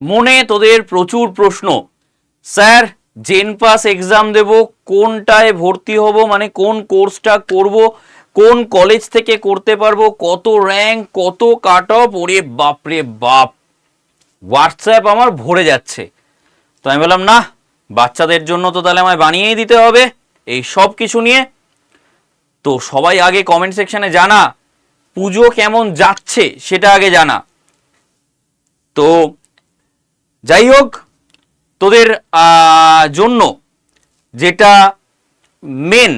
মনে তোদের প্রচুর প্রশ্ন। স্যার জেন পাস এক্সাম দেব, কোনটায় ভর্তি হব মানে কোন কোর্সটা করব, কোন কলেজ থেকে করতে পারব, কত র্যাঙ্ক কত কাট অফ ওরে বাপরে বাপ। হোয়াটসঅ্যাপ আমার ভরে যাচ্ছে। তো আমি বললাম, না, বাচ্চাদের জন্য তো তাহলে আমায় বানিয়েই দিতে হবে। এই সব কিছু নিয়ে। তো সবাই আগে কমেন্ট সেকশনে জানা, পুজো কেমন যাচ্ছে সেটা আগে জানা। তো যাই হোক, তোদের জন্য যেটা মেন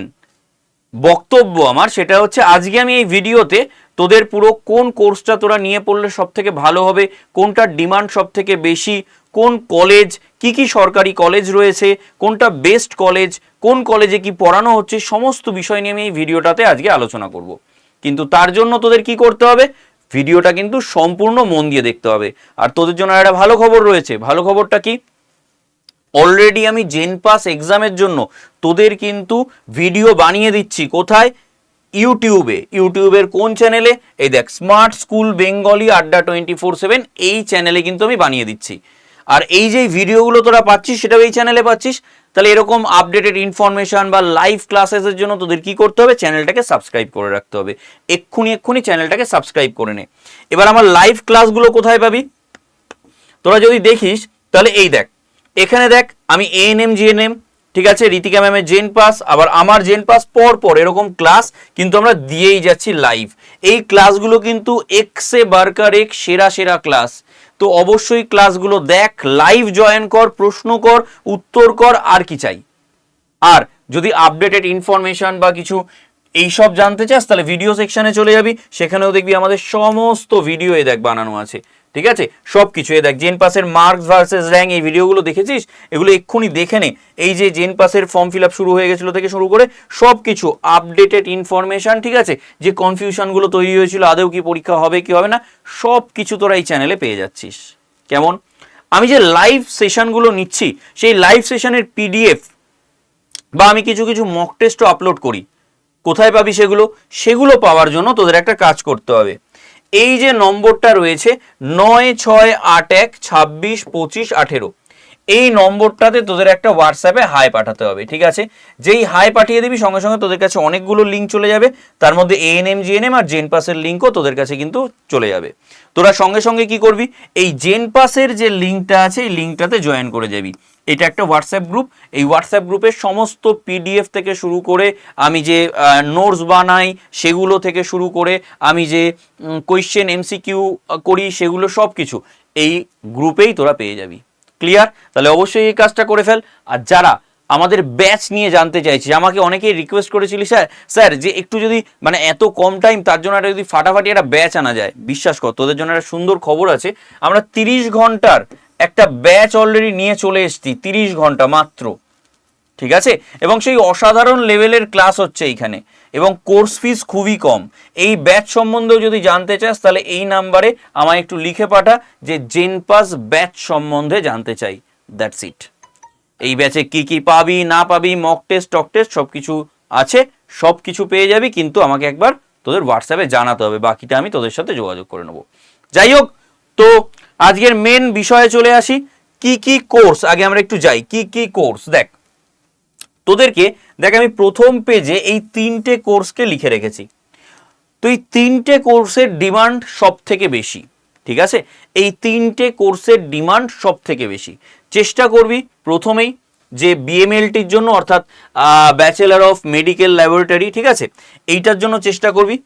বক্তব্য আমার, সেটা হচ্ছে আজকে আমি এই ভিডিওতে তোদের পুরো কোন কোর্সটা তোরা নিয়ে পড়লে সব থেকে ভালো হবে, কোনটার ডিমান্ড সব থেকে বেশি, কোন কলেজ কি কি সরকারি কলেজ রয়েছে, কোনটা বেস্ট কলেজ কোন কলেজে কি পড়ানো হচ্ছে, সমস্ত বিষয় নিয়ে আমি এই ভিডিওটাতে আজকে আলোচনা করব। কিন্তু তার জন্য তোদের কি করতে হবে? ভিডিওটা কিন্তু সম্পূর্ণ মন দিয়ে দেখতে হবে। আর তোদের জন্য একটা ভালো খবর রয়েছে। ভালো খবরটা কি? অলরেডি আমি জেন পাস এক্সামের জন্য তোদের কিন্তু ভিডিও বানিয়ে দিচ্ছি। কোথায়? ইউটিউবে। ইউটিউবের কোন চ্যানেলে এই দেখ smart school Bengali Adda twenty four seven এই চ্যানেলে কিন্তু আমি বানিয়ে দিচ্ছি। আর এই যে ভিডিওগুলো তোরা পাচ্ছিস, সেটাও এই চ্যানেলে পাচ্ছিস। তাহলে এরকম আপডেটেড ইনফরমেশন বা লাইভ ক্লাসেসের জন্য তোদের কি করতে হবে? চ্যানেলটাকে সাবস্ক্রাইব করে রাখতে হবে। এক্ষুনি এক্ষুনি চ্যানেলটাকে সাবস্ক্রাইব করে নে। এবার আমার লাইভ ক্লাসগুলো কোথায় পাবি? তোরা যদি দেখিস, তাহলে এই দেখ। এখানে দেখ, আমি এএনএম জিএনএম ঠিক আছে রীতিকা ম্যামের জেন পাস আবার আমার জেন পাস পর পর এরকম ক্লাস কিন্তু আমরা দিয়েই যাচ্ছি লাইভ এই ক্লাসগুলো কিন্তু এক্সে বারকার এক সেরা সেরা ক্লাস তো অবশ্যই ক্লাসগুলো দেখ লাইভ জয়েন কর, প্রশ্ন কর, উত্তর কর, আর কি চাই। আর যদি আপডেটেড ইনফরমেশন বা কিছু এইসব জানতে চাস, তাহলে ভিডিও সেকশানে চলে যাবি। সেখানেও দেখবি আমাদের সমস্ত ভিডিও এ দেখ বানানো আছে। ঠিক আছে? সব কিছু দেখ জেন পাসের মার্কস ভার্সেস র্যাঙ্ক এই ভিডিওগুলো দেখেছিস? এগুলো এক্ষুনি দেখে নে। এই যে জেন পাসের ফর্ম ফিল শুরু হয়ে গেছিল থেকে শুরু করে সব কিছু আপডেটেড ইনফরমেশন ঠিক আছে? যে কনফিউশনগুলো তৈরি হয়েছিল, আদৌ কি পরীক্ষা হবে, কি হবে না সব কিছু তোরা এই চ্যানেলে পেয়ে যাচ্ছিস। কেমন? আমি যে লাইভ সেশনগুলো নিচ্ছি, সেই লাইভ সেশনের পিডিএফ বা আমি কিছু কিছু মক টেস্টও আপলোড করি। কোথায় পাবি সেগুলো? সেগুলো পাওয়ার জন্য তোদের একটা কাজ করতে হবে। এই যে নম্বরটা রয়েছে নয় ছয় আট এক ছাব্বিশ পঁচিশ আঠেরো, এই নম্বরটাতে তোদের একটা হোয়াটসঅ্যাপে হাই পাঠাতে হবে, ঠিক আছে? যেই হাই পাঠিয়ে দিবি সঙ্গে সঙ্গে তোদের কাছে অনেকগুলো লিঙ্ক চলে যাবে, তার মধ্যে এএনএম জিএনএম আর জেন পাসের লিঙ্কও তোদের কাছে কিন্তু চলে যাবে। তোরা সঙ্গে সঙ্গে কি করবি? এই জেন পাসের যে লিঙ্কটা আছে, এই লিঙ্কটাতে জয়েন করে যাবি। এটা একটা হোয়াটসঅ্যাপ গ্রুপ এই হোয়াটসঅ্যাপ গ্রুপের সমস্ত পিডিএফ থেকে শুরু করে আমি যে নোটস বানাই, সেগুলো থেকে শুরু করে আমি যে কোয়েশ্চেন এমসিকিউ করি, সেগুলো সব কিছু এই গ্রুপেই তোরা পেয়ে যাবি। ক্লিয়ার তাহলে অবশ্যই এই কাজটা করে ফেল। আর যারা আমাদের ব্যাচ নিয়ে জানতে চাইছি। আমাকে অনেকেই রিকোয়েস্ট করেছিলি, স্যার স্যার, যে একটু যদি মানে এত কম টাইম তার জন্য একটা যদি ফাটাফাটি একটা ব্যাচ আনা যায়, বিশ্বাস কর, তোদের জন্য একটা সুন্দর খবর আছে। আমরা তিরিশ ঘণ্টার একটা ব্যাচ অলরেডি নিয়ে চলে এসছি, তিরিশ ঘণ্টা মাত্র। ঠিক আছে? এবং সেই অসাধারণ লেভেলের ক্লাস হচ্ছে এইখানে। এবং কোর্স ফিস খুবই কম। এই ব্যাচ সম্বন্ধেও যদি জানতে চাস, তাহলে এই নাম্বারে আমায় একটু লিখে পাঠা যে জেনপাস ব্যাচ সম্বন্ধে জানতে চাই। দ্যাটস ইট এই ব্যাচে কি কি পাবি, না পাবি মক টেস্ট টক টেস্ট সব কিছু আছে সব কিছু পেয়ে যাবি, কিন্তু আমাকে একবার তোদের হোয়াটসঅ্যাপে জানাতে হবে, বাকিটা আমি তোদের সাথে যোগাযোগ করে নেব। যাই হোক, তো আজকের মেন বিষয়ে চলে আসি, কি কি কোর্স আগে আমরা একটু যাই, কি কি কোর্স দেখ। তোদেরকে, দেখ আমি প্রথম পেজে এই তিনটে কোর্সকে লিখে রেখেছি। তো এই তিনটে কোর্সের ডিমান্ড সব থেকে বেশি, ঠিক আছে? এই তিনটে কোর্সের ডিমান্ড সব থেকে বেশি। চেষ্টা করবি প্রথমেই যে বিএমএলটির জন্য, অর্থাৎ ব্যাচেলার অফ মেডিকেল ল্যাবরেটরি ঠিক আছে? এইটার জন্য চেষ্টা করবি।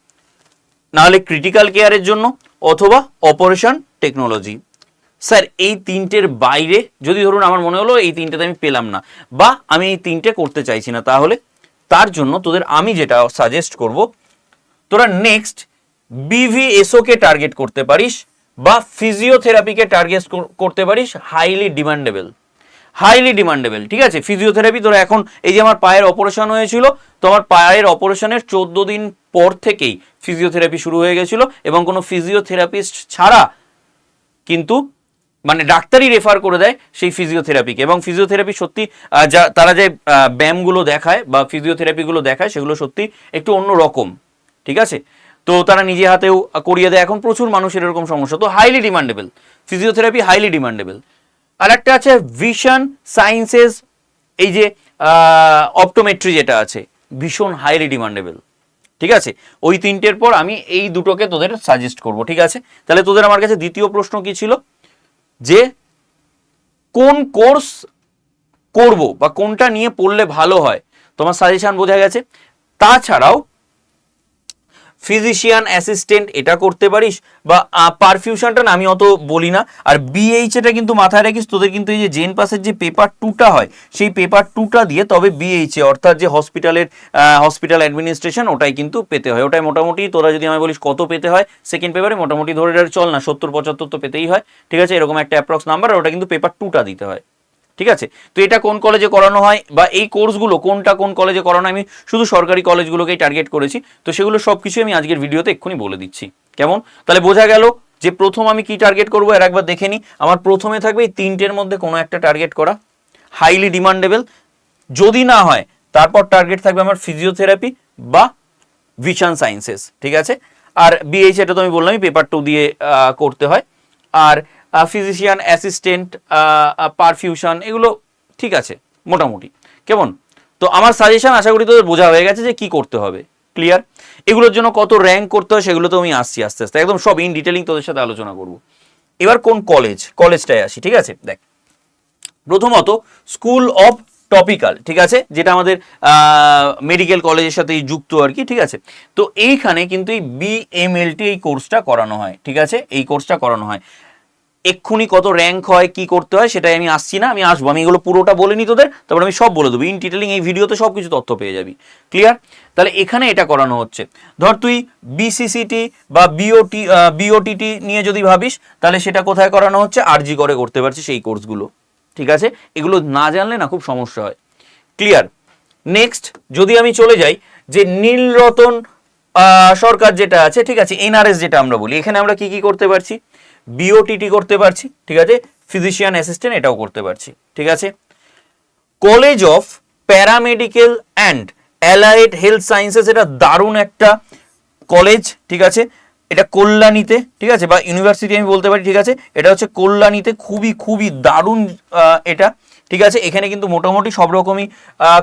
নাহলে ক্রিটিক্যাল কেয়ারের জন্য অথবা অপারেশন টেকনোলজি স্যার, এই তিনটের বাইরে যদি ধরুন আমার মনে হলো এই তিনটেতে আমি পেলাম না, বা আমি এই তিনটে করতে চাইছি না, তাহলে তার জন্য তোদের আমি যেটা সাজেস্ট করব, তোরা নেক্সট বিভিএসওকে টার্গেট করতে পারিস বা ফিজিওথেরাপিকে টার্গেট করতে পারিস হাইলি ডিমান্ডেবল হাইলি ডিমান্ডেবল ঠিক আছে? ফিজিওথেরাপি তোরা এখন এই যে আমার পায়ের অপারেশন হয়েছিল, তো আমার পায়ের অপারেশনের চোদ্দ দিন পর থেকেই ফিজিওথেরাপি শুরু হয়ে গেছিল এবং কোনো ফিজিওথেরাপিস্ট ছাড়া কিন্তু মানে ডাক্তারই রেফার করে দেয় সেই ফিজিওথেরাপিকে এবং ফিজিওথেরাপি সত্যি যা, তারা যে ব্যায়ামগুলো দেখায় বা ফিজিওথেরাপিগুলো দেখায়, সেগুলো সত্যি একটু অন্য রকম ঠিক আছে? তো তারা নিজে হাতেও করিয়ে দেয়। এখন প্রচুর মানুষের এরকম সমস্যা। তো highly demandable physiotherapy highly demandable আর একটা আছে ভিশন সায়েন্সেস এই যে অপটোমেট্রি যেটা আছে, ভীষণ হাইলি ডিমান্ডেবল ঠিক আছে? ওই তিনটের পর আমি এই দুটোকে তোদের সাজেস্ট করব। ঠিক আছে? তাহলে তোদের আমার কাছে দ্বিতীয় প্রশ্ন কি ছিল? যে কোন কোর্স করব বা কোনটা নিয়ে পড়লে ভালো হয়? তোমার সাজেশন বোঝা গেছে। তাছাড়াও ফিজিশিয়ান অ্যাসিস্ট্যান্ট এটা করতে পারিস? বা পারফিউশনটা না, আমি অত বলি না। আর বিএইচ এটা কিন্তু মাথায় রাখিস, তোদের কিন্তু এই যে জেন পাসের যে পেপার টুটা হয়, সেই পেপার টুটা দিয়ে তবে বিএইচে অর্থাৎ যে হসপিটালের হসপিটাল অ্যাডমিনিস্ট্রেশন ওটাই কিন্তু পেতে হয়। ওটাই মোটামুটি তোরা যদি আমি বলিস কত পেতে হয় সেকেন্ড পেপারে মোটামুটি ধরে চল না, সত্তর, পঁচাত্তর তো পেতেই হয়। ঠিক আছে, এরকম একটা অ্যাপ্রক্স নাম্বার ওটা কিন্তু পেপার টুটা দিতে হয়। ঠিক আছে? তো এটা কোন কলেজে করানো হয় বা এই কোর্সগুলো কোনটা কোন কলেজে করানো আমি শুধু সরকারি কলেজগুলোকেই টার্গেট করেছি। তো সেগুলো সব কিছু আমি আজকের ভিডিওতে এক্ষুনি বলে দিচ্ছি। কেমন? তাহলে বোঝা গেল যে প্রথম আমি কি টার্গেট করব? আর একবার দেখে নিই আমার প্রথমে থাকবে এই তিনটের মধ্যে কোনো একটা টার্গেট করা। হাইলি ডিমান্ডেবল যদি না হয়, তারপর টার্গেট থাকবে আমার ফিজিওথেরাপি বা ভিশন সায়েন্সেস ঠিক আছে? আর বিএইচ এটা তো আমি বললামই পেপার টু দিয়ে করতে হয়। আর ফিজিশিয়ান অ্যাসিস্ট্যান্ট পারফিউশন এগুলো ঠিক আছে, মোটামুটি। কেমন? তো আমার সাজেশন আশা করি তোদের বোঝা হয়ে গেছে যে কি করতে হবে। ক্লিয়ার এগুলোর জন্য কত র্যাঙ্ক করতে হয় সেগুলো তো আমি আসছি আস্তে আস্তে। একদম সব ইন ডিটেলিং তোদের সাথে আলোচনা করব। এবার কোন কলেজ কলেজটায় আসি, ঠিক আছে? দেখ। প্রথমত স্কুল অফ টপিক্যাল ঠিক আছে? যেটা আমাদের মেডিকেল কলেজের সাথে যুক্ত আর কি, ঠিক আছে? তো এইখানে কিন্তু এই বিএমএলটি এই কোর্সটা করানো হয়, ঠিক আছে? এই কোর্সটা করানো হয়। এক্ষুনি কত র্যাঙ্ক হয়, কি করতে হয়, সেটাই আমি আসছি না, আমি আসব। আমি এগুলো পুরোটা বলে নি তোদের, তারপর আমি সব বলে দেবো। ইন ডিটেলিং এই ভিডিওতে সব কিছু তথ্য পেয়ে যাবি। ক্লিয়ার তাহলে এখানে এটা করানো হচ্ছে। ধর তুই বিসিসিটি বা বিওটি বিওটিটি নিয়ে যদি ভাবিস, তাহলে সেটা কোথায় করানো হচ্ছে? আরজি করে করতে পারছিস সেই কোর্সগুলো ঠিক আছে? এগুলো না জানলে না খুব সমস্যা হয়। ক্লিয়ার নেক্সট যদি আমি চলে যাই, যে নীলরতন সরকার যেটা আছে, ঠিক আছে এনআরএস যেটা আমরা বলি, এখানে আমরা কি কি করতে পারছি? বিওটিটি করতে পারছি, ঠিক আছে? ফিজিশিয়ান অ্যাসিস্ট্যান্ট এটাও করতে পারছি, ঠিক আছে? College of paramedical and allied health sciences এটা দারুণ একটা কলেজ ঠিক আছে? এটা কল্যাণীতে, ঠিক আছে? বা ইউনিভার্সিটি আমি বলতে পারি, ঠিক আছে? এটা হচ্ছে কল্যাণীতে খুবই খুবই দারুণ এটা, ঠিক আছে? এখানে কিন্তু মোটামুটি সব রকমই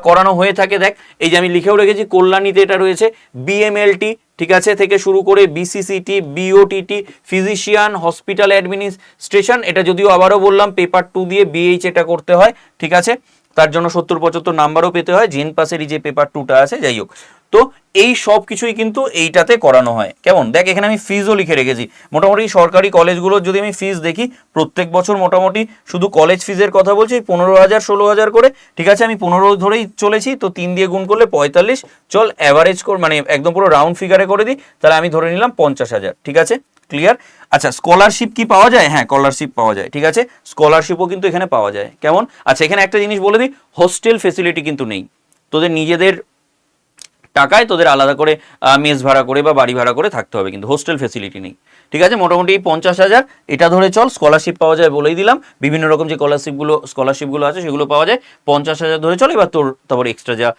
করানো হয়ে থাকে। দেখ, এই যে আমি লিখেও রেখেছি, কল্যাণীতে এটা রয়েছে বিএমএলটি ঠিক আছে, থেকে শুরু করে BCCT BOTT physician hospital administration এটা যদিও আবারও বললাম পেপার টু দিয়ে বিএইচ এটা করতে হয়, ঠিক আছে? তার জন্য সত্তর পঁচাত্তর নাম্বারও পেতে হয় জেন এই যে পেপার টুটা আছে, যাই হোক। তো এই সব কিছুই কিন্তু এইটাতে করানো হয়। কেমন? দেখ, এখানে আমি ফিজও লিখে রেখেছি। মোটামুটি সরকারি কলেজগুলোর যদি আমি ফিজ দেখি, প্রত্যেক বছর মোটামুটি শুধু কলেজ ফিজের কথা বলছি পনেরো হাজার, ষোলো হাজার করে। ঠিক আছে, আমি পনেরো ধরেই চলেছি, তো তিন দিয়ে গুণ করলে পঁয়তাল্লিশ। চল অ্যাভারেজ কর মানে একদম পুরো রাউন্ড ফিগারে করে দিই, তাহলে আমি ধরে নিলাম পঞ্চাশ হাজার। ঠিক আছে? ক্লিয়ার আচ্ছা স্কলারশিপ কি পাওয়া যায়? হ্যাঁ স্কলারশিপ পাওয়া যায়। ঠিক আছে? স্কলারশিপও কিন্তু এখানে পাওয়া যায়। কেমন? আচ্ছা এখানে একটা জিনিস বলে দিই হোস্টেল ফেসিলিটি কিন্তু নেই। তোদের নিজেদের টাকায় তোদের আলাদা করে মেস ভাড়া করে বা বাড়ি ভাড়া করে থাকতে হবে, কিন্তু হোস্টেল ফেসিলিটি নেই। ঠিক আছে? মোটামুটি পঞ্চাশ হাজার। এটা ধরে চল স্কলারশিপ পাওয়া যায় বলেই দিলাম। বিভিন্ন রকম যে স্কলারশিপগুলো স্কলারশিপগুলো আছে, সেগুলো পাওয়া যায়। পঞ্চাশ হাজার ধরে চল, এবার তোর, তারপর এক্সট্রা যা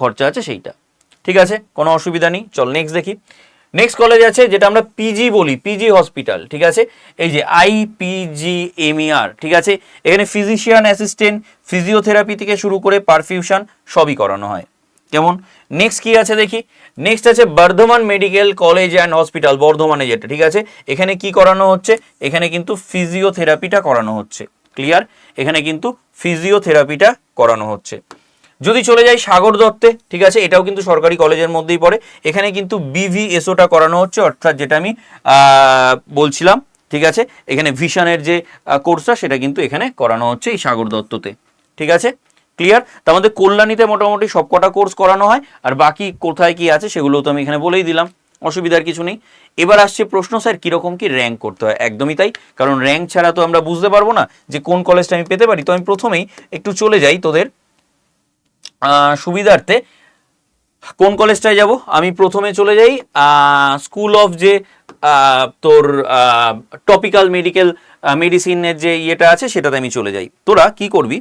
খরচা আছে সেইটা। ঠিক আছে? কোনো অসুবিধা নেই। চল নেক্সট দেখি। নেক্সট কলেজ আছে, যেটা আমরা পিজি বলি পিজি হসপিটাল ঠিক আছে? এই যে আইপিজিএমইআর ঠিক আছে? এখানে ফিজিশিয়ান অ্যাসিস্ট্যান্ট ফিজিওথেরাপি থেকে শুরু করে পারফিউশন সবই করানো হয়। কেমন? নেক্সট কি আছে দেখি? নেক্সট আছে Bardhaman medical college and hospital, বর্ধমানে যেটা, ঠিক আছে? এখানে কি করানো হচ্ছে? এখানে কিন্তু ফিজিওথেরাপিটা করানো হচ্ছে। ক্লিয়ার এখানে কিন্তু ফিজিওথেরাপিটা করানো হচ্ছে। যদি চলে যাই সাগর দত্তে, ঠিক আছে? এটাও কিন্তু সরকারি কলেজের মধ্যেই পড়ে। এখানে কিন্তু বিভিএসওটা করানো হচ্ছে, অর্থাৎ যেটা আমি বলছিলাম, ঠিক আছে? এখানে ভিশনের যে কোর্সটা সেটা কিন্তু এখানে করানো হচ্ছে এই সাগর দত্ততে, ঠিক আছে? ক্লিয়ার তার মধ্যে কল্যাণীতে মোটামুটি সবকটা কোর্স করানো হয়, আর বাকি কোথায় কি আছে সেগুলো তো আমি এখানে বলেই দিলাম, অসুবিধার কিছু নেই। এবার আসছে প্রশ্ন, স্যার, কীরকম কি র্যাঙ্ক করতে হয়? একদমই তাই, কারণ র্যাঙ্ক ছাড়া তো আমরা বুঝতে পারব না যে কোন কলেজটা আমি পেতে পারি। তো আমি প্রথমেই একটু চলে যাই তোদের সুবিধার্থে। কোন কলেজটায় যাব? আমি প্রথমে চলে যাই স্কুল অফ যে তোর টপিক্যাল মেডিকেল মেডিসিনের যে ইয়েটা আছে সেটাতে আমি চলে যাই। তোরা কি করবি?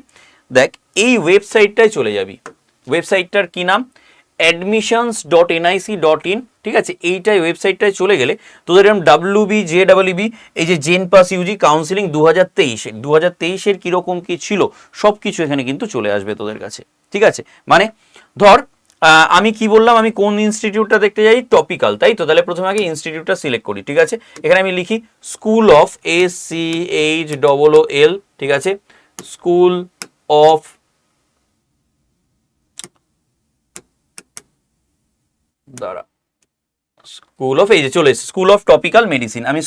দেখ, এই ওয়েবসাইটটায় চলে যাবি। ওয়েবসাইটটার কি নাম? Admissions dot NIC dot in ঠিক আছে? এইটাই ওয়েবসাইটটায় চলে গেলে তোদের এরকম W B J W B এই যে জেন পাস ইউজি কাউন্সিলিং দু হাজার তেইশে দু হাজার তেইশের কীরকম কী ছিল সব কিছু এখানে কিন্তু চলে আসবে তোদের কাছে, ঠিক আছে? মানে ধর আমি কি বললাম? আমি কোন ইনস্টিটিউটটা দেখতে যাই? টপিক্যাল তাই তো? তাহলে প্রথমে আগে ইনস্টিটিউটটা সিলেক্ট করি, ঠিক আছে? এখানে আমি লিখি school of S C H double O L ঠিক আছে? স্কুল অফ দাঁড়া স্কুল অফ এই যে চলে স্কুল অফ টপিক্যাল মেডিসিন আমি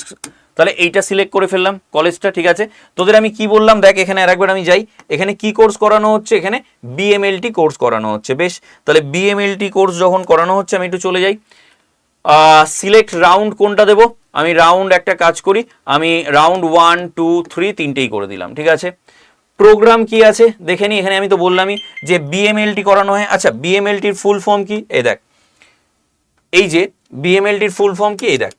তাহলে এইটা সিলেক্ট করে ফেললাম কলেজটা ঠিক আছে? তোদের আমি কি বললাম, দেখ এখানে আরেকবার আমি যাই, এখানে কি কোর্স করানো হচ্ছে? এখানে বিএমএলটি কোর্স করানো হচ্ছে, বেশ? তাহলে বিএমএলটি কোর্স যখন করানো হচ্ছে, আমি একটু চলে যাই। সিলেক্ট রাউন্ড কোনটা দেব? আমি রাউন্ড একটা কাজ করি, আমি রাউন্ড ওয়ান টু থ্রি তিনটেই করে দিলাম, ঠিক আছে? প্রোগ্রাম কি আছে? দেখে নি, এখানে আমি তো বললামই যে বিএমএলটি করানো হয়। আচ্ছা বিএমএলটির ফুল ফর্ম কি? এই দেখ। এই যে বিএমএলটির ফুল ফর্ম কি? এই দেখ।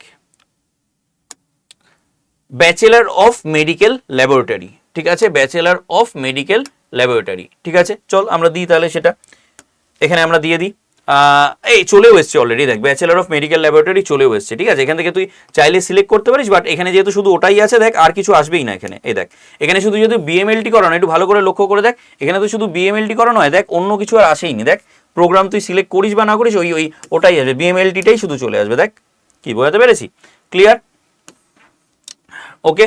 ব্যাচেলার অফ মেডিকেল ল্যাবরেটরি ঠিক আছে? ব্যাচেলার অফ মেডিকেল ল্যাবরেটরি ঠিক আছে? চল, আমরা দিই তাহলে সেটা। এখানে আমরা দিয়ে দিই। এই চলেও এসছে অলরেডি দেখ ব্যাচেলার অফ মেডিকেল ল্যাবরেটরি চলেও এসছে, ঠিক আছে? এখান থেকে তুই চাইলে সিলেক্ট করতে পারিস বাট এখানে যেহেতু শুধু ওটাই আছে, দেখ, আর কিছু আসবেই না এখানে। এই দেখ, এখানে শুধু যদি বিএমএলটি করানো একটু ভালো করে লক্ষ্য করে দেখ, এখানে তো শুধু বিএমএলটি করানো হয় দেখ, অন্য কিছু আর আসেইনি দেখ প্রোগ্রাম তুই সিলেক্ট করিস বা না করিস, ওই ওই, ওটাই আসবে বিএমএলটিটাই শুধু চলে আসবে, দেখ, কি বোঝাতে পেরেছি? ক্লিয়ার ওকে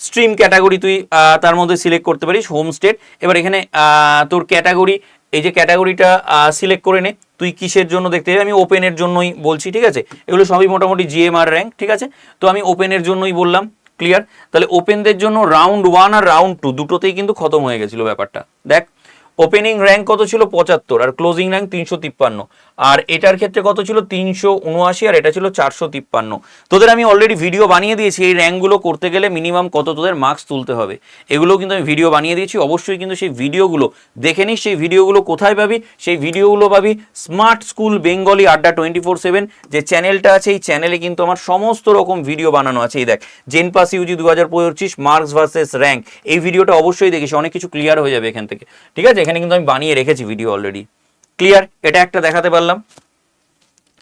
স্ট্রিম ক্যাটাগরি তুই তার মধ্যে সিলেক্ট করতে পারিস হোম স্টেট এবার এখানে তোর ক্যাটাগরি এই যে ক্যাটাগরিটা সিলেক্ট করে নে তুই কিসের জন্য দেখতে আমি ওপেনের জন্যই বলছি, ঠিক আছে? এগুলো সবই মোটামুটি জিএমআর র্যাঙ্ক ঠিক আছে? তো আমি ওপেনের জন্যই বললাম ক্লিয়ার তাহলে ওপেনদের জন্য রাউন্ড ওয়ান আর রাউন্ড টু দুটোতেই কিন্তু খতম হয়ে গেছিল ব্যাপারটা। দেখ ওপেনিং র্যাঙ্ক কত ছিল? পঁচাত্তর, আর ক্লোজিং র্যাঙ্ক তিনশো তিপ্পান্ন। আর এটার ক্ষেত্রে কত ছিল? তিনশো উনআশি, আর এটা ছিল চারশো তিপ্পান্ন। তোদের আমি অলরেডি ভিডিও বানিয়ে দিয়েছি, এই র্যাঙ্কগুলো করতে গেলে মিনিমাম কত তোদের মার্কস তুলতে হবে। এগুলো কিন্তু আমি ভিডিও বানিয়ে দিয়েছি, অবশ্যই কিন্তু সেই ভিডিওগুলো দেখে নিস, সেই ভিডিওগুলো কোথায় পাবি? সেই ভিডিওগুলো পাবি smart school Bengali Adda twenty four seven যে চ্যানেলটা আছে, এই চ্যানেলে কিন্তু আমার সমস্ত রকম ভিডিও বানানো আছে। এই দেখ জেন পাস ইউজি দু হাজার পঁচিশ মার্কস ভার্সেস র্যাঙ্ক এই ভিডিওটা অবশ্যই দেখিস, অনেক কিছু ক্লিয়ার হয়ে যাবে এখান থেকে। ঠিক আছে? এখানে কিন্তু আমি বানিয়ে রেখেছি ভিডিও অলরেডি ক্লিয়ার এটা একটা দেখাতে পারলাম।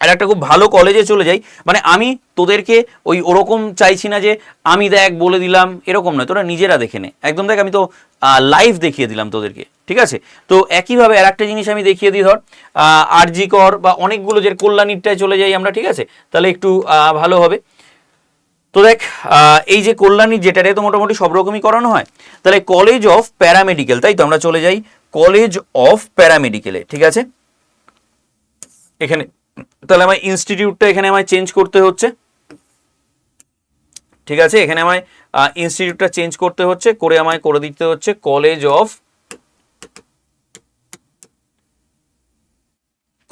আর একটা খুব ভালো কলেজে চলে যাই। মানে আমি তোদেরকে ওই ওরকম চাইছি না যে আমি দেখ বলে দিলাম, এরকম নয়। তোরা নিজেরা দেখে নে। একদম দেখ, আমি তো লাইভ দেখিয়ে দিলাম তোদেরকে। ঠিক আছে? তো একইভাবে আর একটা জিনিস আমি দেখিয়ে দিই ধর। আরজি কর বা অনেকগুলো যে কল্যাণীরটায় চলে যাই আমরা, ঠিক আছে? তাহলে একটু ভালো হবে। তো দেখ এই যে কল্যাণী যেটারে তো মোটামুটি সব রকমই করানো হয়। তাহলে কলেজ অফ প্যারামেডিকেল তাই তো? আমরা চলে যাই কলেজ অফ প্যারামেডিকেলে ঠিক আছে? এখানে, তাহলে আমার ইনস্টিটিউটটা এখানে আমায় চেঞ্জ করতে হচ্ছে। ঠিক আছে? এখানে আমায় ইনস্টিটিউটটা চেঞ্জ করতে হচ্ছে, করে আমায় করে দিতে হচ্ছে college of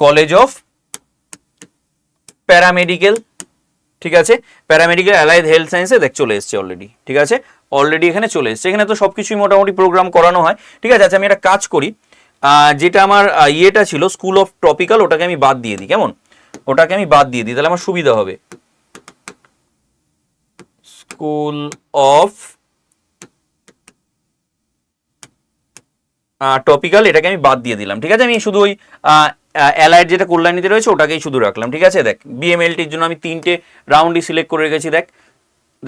college of paramedical ঠিক আছে? প্যারামেডিক্যাল অ্যালাইড হেলথ সায়েন্সে দেখ, চলে এসছে অলরেডি ঠিক আছে? অলরেডি এখানে চলে এসছে। এখানে তো সব কিছুই মোটামুটি প্রোগ্রাম করানো হয়। ঠিক আছে আচ্ছা আমি একটা কাজ করি। যেটা আমার ইয়েটা ছিল স্কুল অফ টপিক্যাল ওটাকে আমি বাদ দিয়ে দিই। কেমন? ওটাকে আমি বাদ দিয়ে দিই, তাহলে আমার সুবিধা হবে। স্কুল অফ টপিক্যাল এটাকে আমি বাদ দিয়ে দিলাম। ঠিক আছে, আমি শুধু ওই অ্যালাইড যেটা কল্যাণীতে রয়েছে, ওটাকেই শুধু রাখলাম। ঠিক আছে, দেখ বিএমএলটির জন্য আমি তিনটে রাউন্ডই সিলেক্ট করে রেখেছি, দেখ।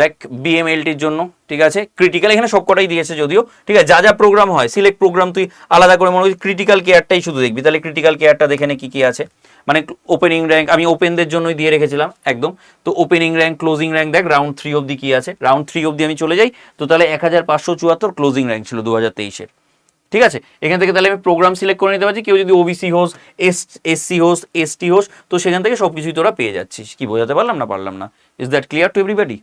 দেখ বিএমএলটির জন্য, ঠিক আছে? ক্রিটিক্যাল এখানে সবকটাই দিয়েছে যদিও, ঠিক আছে? যা যা প্রোগ্রাম হয় সিলেক্ট প্রোগ্রাম তুই আলাদা করে মনে করছিস ক্রিটিক্যাল কেয়ারটাই শুধু দেখবি। তাহলে ক্রিটিক্যাল কেয়ারটা দেখে নে কী কি আছে। মানে ওপেনিং র্যাঙ্ক আমি ওপেনদের জন্যই দিয়ে রেখেছিলাম, একদম। তো ওপেনিং র্যাঙ্ক ক্লোজিং র্যাঙ্ক দেখ রাউন্ড থ্রি অবধি কি আছে? রাউন্ড থ্রি অবধি আমি চলে যাই, তো তাহলে এক হাজার পাঁচশো চুয়াত্তর ক্লোজিং র্যাঙ্ক ছিল দু হাজার তেইশের ঠিক আছে? এখান থেকে তাহলে আমি প্রোগ্রাম সিলেক্ট করে নিতে পারছি, কেউ যদি ওবিসি হোস এস এসসি হোস এসটি হোস তো সেখান থেকে সব কিছুই তোরা পেয়ে যাচ্ছিস। কি, বোঝাতে পারলাম না? পারলাম না। Is that clear to everybody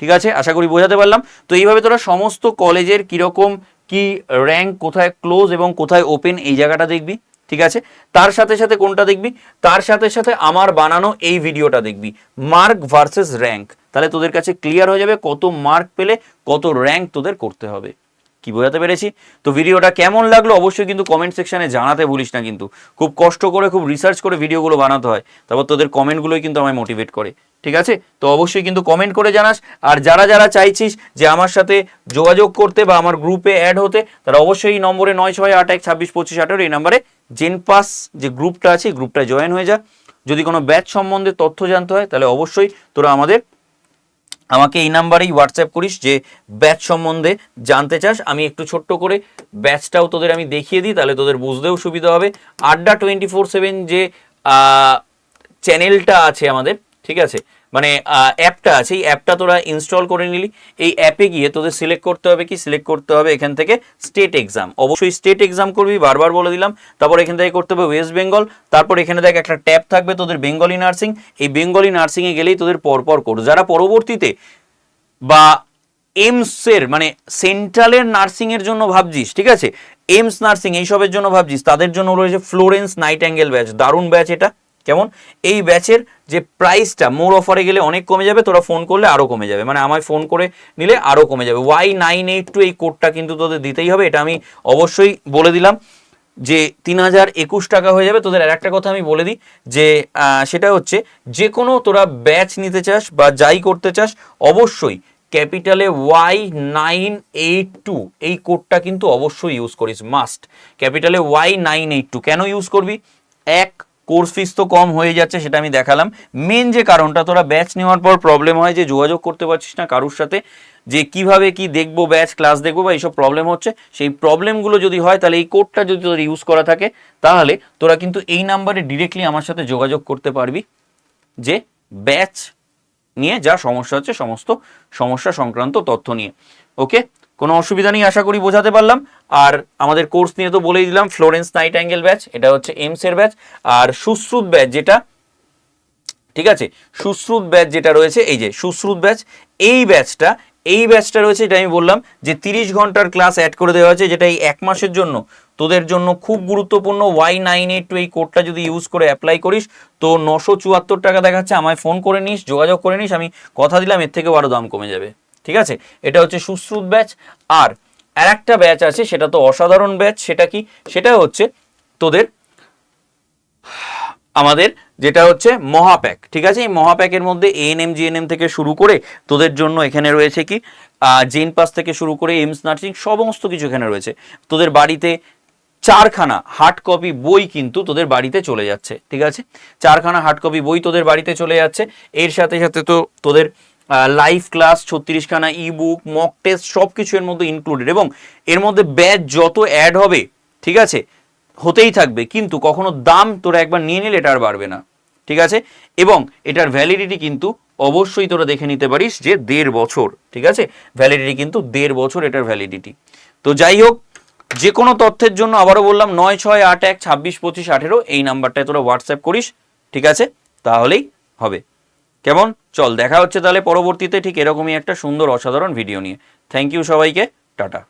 ঠিক আছে? আশা করি বোঝাতে পারলাম। তো এইভাবে তোরা সমস্ত কলেজের কীরকম কি র্যাঙ্ক কোথায় ক্লোজ এবং কোথায় ওপেন এই জায়গাটা দেখবি, ঠিক আছে? তার সাথে সাথে কোনটা দেখবি? তার সাথে সাথে আমার বানানো এই ভিডিওটা দেখবি। মার্ক ভার্সেস র্যাঙ্ক তাহলে তোদের কাছে ক্লিয়ার হয়ে যাবে কত মার্ক পেলে কত র্যাঙ্ক তোদের করতে হবে। কি বোঝাতে পেরেছি? তো ভিডিওটা কেমন লাগল অবশ্যই কিন্তু কমেন্ট সেকশানে জানাতে ভুলিস না কিন্তু। খুব কষ্ট করে, খুব রিসার্চ করে ভিডিওগুলো বানাতে হয়। তারপর তোদের কমেন্টগুলোই কিন্তু আমায় মোটিভেট করে। ঠিক আছে? তো অবশ্যই কিন্তু কমেন্ট করে জানাস। আর যারা যারা চাইছিস যে আমার সাথে যোগাযোগ করতে বা আমার গ্রুপে অ্যাড হতে, তারা অবশ্যই এই নম্বরে নয় ছয় আট এক ছাব্বিশ পঁচিশ আঠেরো এই নাম্বারে জেন পাস যে গ্রুপটা আছে, এই গ্রুপটায় জয়েন হয়ে যা। যদি কোনো ব্যাচ সম্বন্ধে তথ্য জানতে হয়, তাহলে অবশ্যই তোরা আমাদের, আমাকে এই নাম্বারেই হোয়াটসঅ্যাপ করিস যে ব্যাচ সম্বন্ধে জানতে চাস। আমি একটু ছোট্ট করে ব্যাচটাও তোদের আমি দেখিয়ে দিই, তাহলে তোদের বুঝতেও সুবিধা হবে। আড্ডা টোয়েন্টি ফোর সেভেন যে চ্যানেলটা আছে আমাদের ঠিক আছে? মানে অ্যাপটা আছে, এই অ্যাপটা তোরা ইনস্টল করে নিলি, এই অ্যাপে গিয়ে তোদের সিলেক্ট করতে হবে কি? সিলেক্ট করতে হবে এখান থেকে স্টেট এক্সাম অবশ্যই স্টেট এক্সাম করবি, বারবার বলে দিলাম। তারপর এখান থেকে করতে হবে ওয়েস্ট বেঙ্গল তারপর এখানে দেখ একটা ট্যাব থাকবে তোদের বেঙ্গলি নার্সিং এই বেঙ্গলি নার্সিংয়ে গেলেই তোদের পরপর করো যারা পরবর্তীতে বা এমসের মানে সেন্ট্রালের নার্সিংয়ের জন্য ভাবছিস, ঠিক আছে? এমস নার্সিং এইসবের জন্য ভাবছিস, তাদের জন্য রয়েছে ফ্লোরেন্স নাইট অ্যাঙ্গেল ব্যাচ দারুণ ব্যাচ এটা। কেমন? এই ব্যাচের যে প্রাইসটা মোর অফারে গেলে অনেক কমে যাবে, তোরা ফোন করলে আরও কমে যাবে। মানে আমায় ফোন করে নিলে আরও কমে যাবে। ওয়াই নাইন এইট টু এই কোডটা কিন্তু তোদের দিতেই হবে, এটা আমি অবশ্যই বলে দিলাম। যে তিন হাজার একুশ টাকা হয়ে যাবে, তোদের আর একটা কথা আমি বলে দিই, যে সেটা হচ্ছে যে কোনো তোরা ব্যাচ নিতে চাস বা যাই করতে চাস, অবশ্যই ক্যাপিটালে ওয়াই নাইন এইট টু এই কোডটা কিন্তু অবশ্যই ইউজ করিস মাস্ট ক্যাপিটালে ওয়াই নাইন এইট টু কেন ইউজ করবি? এক কোর্স ফিস তো কম হয়ে যাচ্ছে, সেটা আমি দেখালাম। মেন যে কারণটা, তোরা ব্যাচ নেওয়ার পর প্রবলেম হয় যে যোগাযোগ করতে পারছিস না কারুর সাথে, যে কীভাবে কি দেখব ব্যাচ ক্লাস দেখব বা এইসব প্রবলেম হচ্ছে। সেই প্রবলেমগুলো যদি হয়, তাহলে এই কোডটা যদি তোদের ইউজ করা থাকে, তাহলে তোরা কিন্তু এই নাম্বারে ডিরেক্টলি আমার সাথে যোগাযোগ করতে পারবি যে ব্যাচ নিয়ে যা সমস্যা হচ্ছে, সমস্ত সমস্যা সংক্রান্ত তথ্য নিয়ে। ওকে কোনো অসুবিধা নেই, আশা করি বোঝাতে পারলাম। আর আমাদের কোর্স নিয়ে তো বলেই দিলাম ফ্লোরেন্স নাইট অ্যাঙ্গেল ব্যাচ এটা হচ্ছে এমস এর ব্যাচ আর সুশ্রুত ব্যাচ যেটা, ঠিক আছে? সুশ্রুত ব্যাচ যেটা রয়েছে, এই যে সুশ্রুত ব্যাচ এই ব্যাচটা এই ব্যাচটা রয়েছে, এটা আমি বললাম যে তিরিশ ঘণ্টার ক্লাস অ্যাড করে দেওয়া হয়েছে, যেটা এই এক মাসের জন্য। তোদের জন্য খুব গুরুত্বপূর্ণ ওয়াই নাইন এইট টু এই কোডটা যদি ইউজ করে অ্যাপ্লাই করিস, তো নশো চুয়াত্তর টাকা দেখাচ্ছে, আমায় ফোন করে নিস, যোগাযোগ করে নিস, আমি কথা দিলাম, এর থেকেও আরও দাম কমে যাবে। ঠিক আছে? এটা হচ্ছে সুশ্রুত ব্যাচ। আর আর একটা ব্যাচ আছে, সেটা তো অসাধারণ ব্যাচ, সেটা কি? সেটা হচ্ছে তোদের আমাদের যেটা হচ্ছে মহাপ্যাক, ঠিক আছে? এই মহাপ্যাকের মধ্যে এএনএম জিএনএম থেকে শুরু করে তোদের জন্য এখানে রয়েছে কি? জেন পাস থেকে শুরু করে এমস নার্সিং সমস্ত কিছু এখানে রয়েছে। তোদের বাড়িতে চারখানা হার্ড কপি বই কিন্তু তোদের বাড়িতে চলে যাচ্ছে, ঠিক আছে? চারখানা হার্ড কপি বই তোদের বাড়িতে চলে যাচ্ছে। এর সাথে সাথে তো তোদের লাইভ ক্লাস ছত্রিশখানা বুক মক টেস্ট সব কিছু এর মধ্যে ইনক্লুডেড এবং এর মধ্যে ব্যাচ যত অ্যাড হবে, ঠিক আছে, হতেই থাকবে। কিন্তু কখনো দাম তোরা একবার নিয়ে নিলে এটা আর বাড়বে না, ঠিক আছে? এবং এটার ভ্যালিডিটি কিন্তু অবশ্যই তোরা দেখে নিতে পারিস যে দেড় বছর, ঠিক আছে? ভ্যালিডিটি কিন্তু দেড় বছর এটার ভ্যালিডিটি তো যাই হোক, যে কোনো তথ্যের জন্য আবারও বললাম, নয়, ছয়, আট, এক, ছাব্বিশ, পঁচিশ, আঠেরো, এই নাম্বারটায় তোরা হোয়াটসঅ্যাপ করিস, ঠিক আছে? তাহলেই হবে। কেমন? চল, দেখা হচ্ছে তাহলে পরবর্তীতে ঠিক এরকমই একটা সুন্দর, অসাধারণ ভিডিও নিয়ে। থ্যাংক ইউ সবাইকে, টাটা।